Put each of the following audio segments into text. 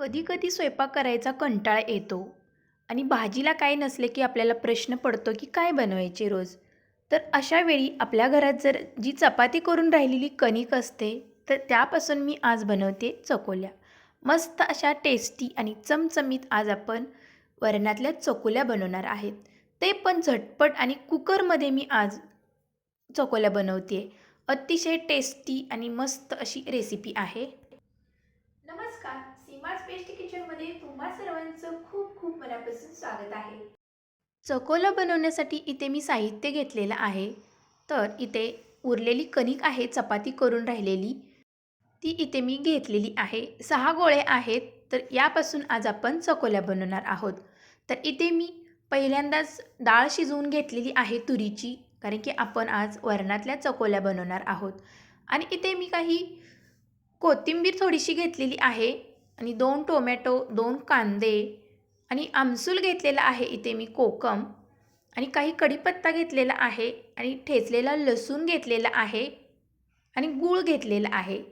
कधी-कधी स्वयंपाक करायचा कंटाळा येतो आणि भाजीला काय नसले की आपल्याला प्रश्न पडतो की काय बनवायचे रोज. तर अशा वेळी आपल्या घरात जर जी चपाती करून राहिलेली कणिक असते, तर त्यापासून मी आज बनवते चकोल्या. मस्त अशा टेस्टी आणि चमचमीत आज आपण वरणातल्या चकोल्या बनवणार आहेत. ते पण झटपट आणि कुकरमध्ये मी आज चकोल्या बनवते अतिशय टेस्टी आणि मस्त अशी रेसिपी आहे. तुम्हा सर्वांचं खूप खूप मनापासून स्वागत आहे. चकोला बनवण्यासाठी इथे मी साहित्य घेतलेलं आहे. तर इथे उरलेली कणिक आहे चपाती करून राहिलेली. ती इथे मी घेतलेली आहे. सहा गोळे आहेत तर यापासून आज आपण चकोल्या बनवणार आहोत. तर इथे मी पहिल्यांदाच डाळ शिजवून घेतलेली आहे तुरीची कारण की आपण आज वरणातल्या चकोल्या बनवणार आहोत. आणि इथे मी काही कोथिंबीर थोडीशी घेतलेली आहे. आणि दोन टोमॅटो दोन कांदे आणि आमसूल घेतलेला आहे इथे मी कोकम आणि काही कढीपत्ता घेतलेला आहे आणि ठेचलेला लसूण घेतलेला आहे आणि गूळ घेतलेला आहे.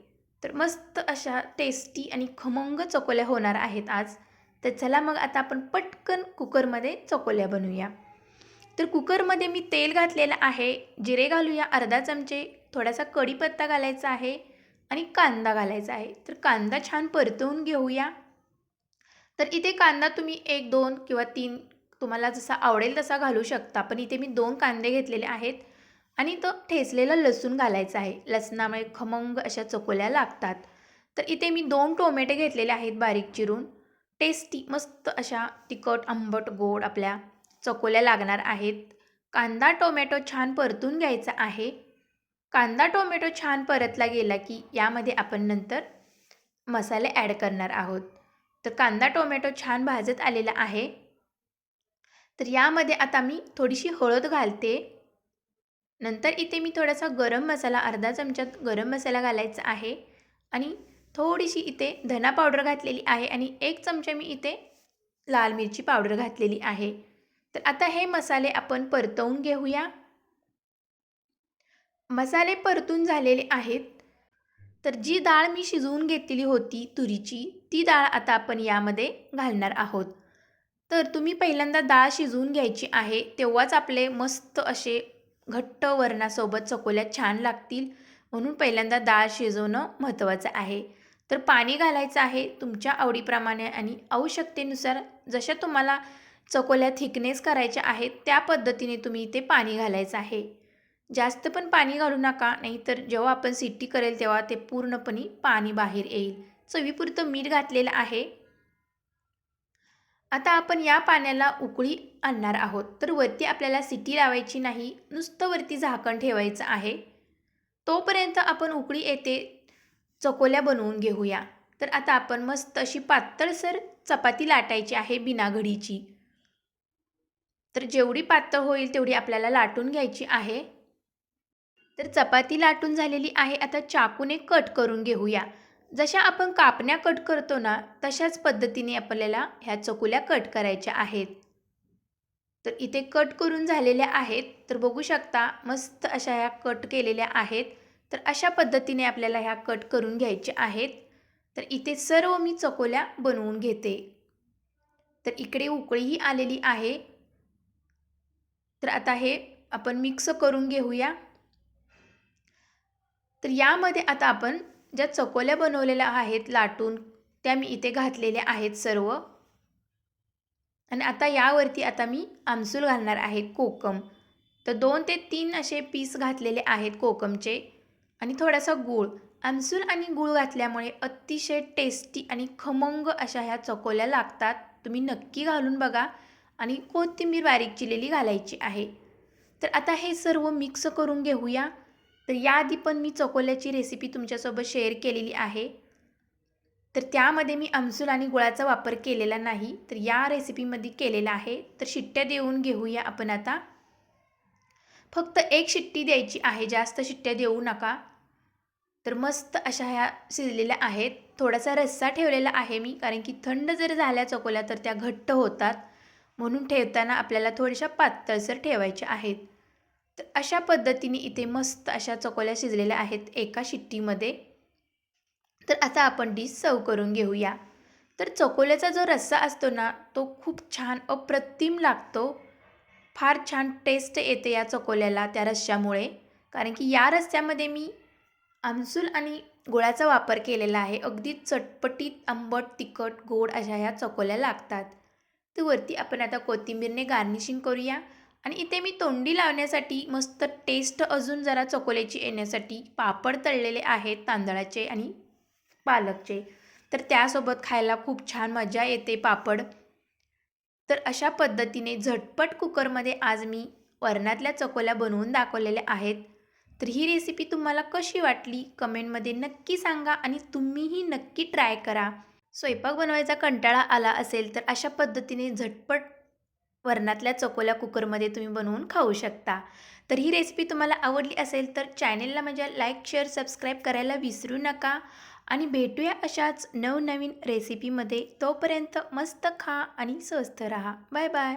तर मस्त अशा टेस्टी आणि खमंग चकोल्या होणार आहेत आज. तर चला मग आता आपण पटकन कुकरमध्ये चकोल्या बनवूया. तर कुकरमध्ये मी तेल घातलेलं आहे जिरे घालूया अर्धा चमचे थोडासा कढीपत्ता घालायचा आहे. आणि कांदा घालायचा आहे. तर कांदा छान परतवून घेऊया. तर इथे कांदा तुम्ही एक दोन किंवा तीन तुम्हाला जसा आवडेल तसा घालू शकता. पण इथे मी दोन कांदे घेतलेले आहेत आणि तो ठेचलेला लसूण घालायचा आहे. लसणामुळे खमंग अशा चकोल्या लागतात. तर इथे मी दोन टोमॅटे घेतलेले आहेत बारीक चिरून. टेस्टी मस्त अशा तिखट आंबट गोड आपल्या चकोल्या लागणार आहेत. कांदा टोमॅटो छान परतून घ्यायचा आहे. कांदा टोमॅटो छान परतला गेला की यामध्ये आपण नंतर मसाले ॲड करणार आहोत. तर कांदा टोमॅटो छान भाजत आलेला आहे. तर यामध्ये आता मी थोडीशी हळद घालते. नंतर इथे मी थोडासा गरम मसाला अर्धा चमच्यात गरम मसाला घालायचा आहे. आणि थोडीशी इथे धना पावडर घातलेली आहे आणि एक चमचा मी इथे लाल मिरची पावडर घातलेली आहे. तर आता हे मसाले आपण परतवून घेऊया. मसाले परतून झालेले आहेत. तर जी डाळ मी शिजवून घेतलेली होती तुरीची ती डाळ आता आपण यामध्ये घालणार आहोत. तर तुम्ही पहिल्यांदा डाळ शिजवून घ्यायची आहे तेव्हाच आपले मस्त असे घट्ट वरणासोबत चकोल्या छान लागतील. म्हणून पहिल्यांदा डाळ शिजवणं महत्त्वाचं आहे. तर पाणी घालायचं आहे तुमच्या आवडीप्रमाणे आणि आवश्यकतेनुसार जशा तुम्हाला चकोल्या थिकनेस करायच्या आहेत त्या पद्धतीने तुम्ही इथे पाणी घालायचं आहे. जास्त पण पाणी घालू नका नाहीतर जेव्हा आपण सिट्टी करेल तेव्हा ते पूर्णपणे पाणी बाहेर येईल. चवीपुरतं मीठ घातलेलं आहे. आता आपण या पाण्याला उकळी आणणार आहोत. तर वरती आपल्याला सिटी लावायची नाही नुसतं वरती झाकण ठेवायचं आहे. तोपर्यंत आपण उकळी येते चकोल्या बनवून घेऊया. तर आता आपण मस्त अशी पातळसर चपाती लाटायची आहे बिनाघडीची. तर जेवढी पातळ होईल तेवढी आपल्याला लाटून घ्यायची आहे. तर चपाती लाटून झालेली आहे. आता चाकूने कट करून घेऊया. जशा आपण कापण्या कट करतो ना तशाच पद्धतीने आपल्याला ह्या चकुल्या कट करायच्या आहेत. तर इथे कट करून झालेल्या आहेत. तर बघू शकता मस्त अशा ह्या कट केलेल्या आहेत. तर अशा पद्धतीने आपल्याला ह्या कट करून घ्यायच्या आहेत. तर इथे सर्व मी चकोल्या बनवून घेते. तर इकडे उकळीही आलेली आहे. तर आता हे आपण मिक्स करून घेऊया. तर यामध्ये आता आपण ज्या चकोल्या बनवलेल्या आहेत लाटून त्या मी इथे घातलेल्या आहेत सर्व. आणि आता यावरती आता मी आमसूल घालणार आहे कोकम. तर दोन ते तीन असे पीस घातलेले आहेत कोकमचे. आणि थोडासा गूळ. आमसूल आणि गूळ घातल्यामुळे अतिशय टेस्टी आणि खमंग अशा ह्या चकोल्या लागतात. तुम्ही नक्की घालून बघा. आणि कोथिंबीर बारीक चिलेली घालायची आहे. तर आता हे सर्व मिक्स करून घेऊया. तर याआधी पण मी चकोल्याची रेसिपी तुमच्यासोबत शेअर केलेली आहे. तर त्यामध्ये मी आमसूल आणि गुळाचा वापर केलेला नाही. तर या रेसिपीमध्ये केलेला आहे. तर शिट्ट्या देऊन घेऊया आपण आता. फक्त एक शिट्टी द्यायची आहे. जास्त शिट्ट्या देऊ नका. तर मस्त अशा ह्या शिजलेल्या आहेत. थोडासा रस्सा ठेवलेला आहे मी कारण की थंड जर झाल्या चकोल्या तर त्या घट्ट होतात. म्हणून ठेवताना आपल्याला थोड्याशा पातळसर ठेवायच्या आहेत. तर अशा पद्धतीने इथे मस्त अशा चकोल्या शिजलेल्या आहेत एका शिट्टीमध्ये. तर आता आपण डिश सर्व करून घेऊया. तर चकोल्याचा जो रस्सा असतो ना तो खूप छान अप्रतिम लागतो. फार छान टेस्ट येते या चकोल्याला त्या रस्स्यामुळे. कारण की या रस्स्यामध्ये मी आमसूल आणि गुळाचा वापर केलेला आहे. अगदी चटपटीत आंबट तिखट गोड अशा ह्या चकोल्या लागतात. तर वरती आपण आता कोथिंबीरने गार्निशिंग करूया. आणि इथे मी तोंडी लावण्यासाठी मस्त टेस्ट अजून जरा चकोल्याची येण्यासाठी पापड तळलेले आहेत तांदळाचे आणि पालकचे. तर त्यासोबत खायला खूप छान मजा येते पापड. तर अशा पद्धतीने झटपट कुकरमध्ये आज मी वरणातल्या चकोल्या बनवून दाखवलेल्या आहेत. तर ही रेसिपी तुम्हाला कशी वाटली? कमेंटमध्ये नक्की सांगा आणि तुम्हीही नक्की ट्राय करा. स्वयंपाक बनवायचा कंटाळा आला असेल तर अशा पद्धतीने झटपट वरणातल्या चकोल्या कुकरमध्ये तुम्ही बनवून खाऊ शकता. तर ही रेसिपी तुम्हाला आवडली असेल तर चॅनेलला माझ्या लाईक शेअर सबस्क्राईब करायला विसरू नका. आणि भेटूया अशाच नवनवीन रेसिपीमध्ये तोपर्यंत मस्त खा आणि स्वस्त रहा. Bye bye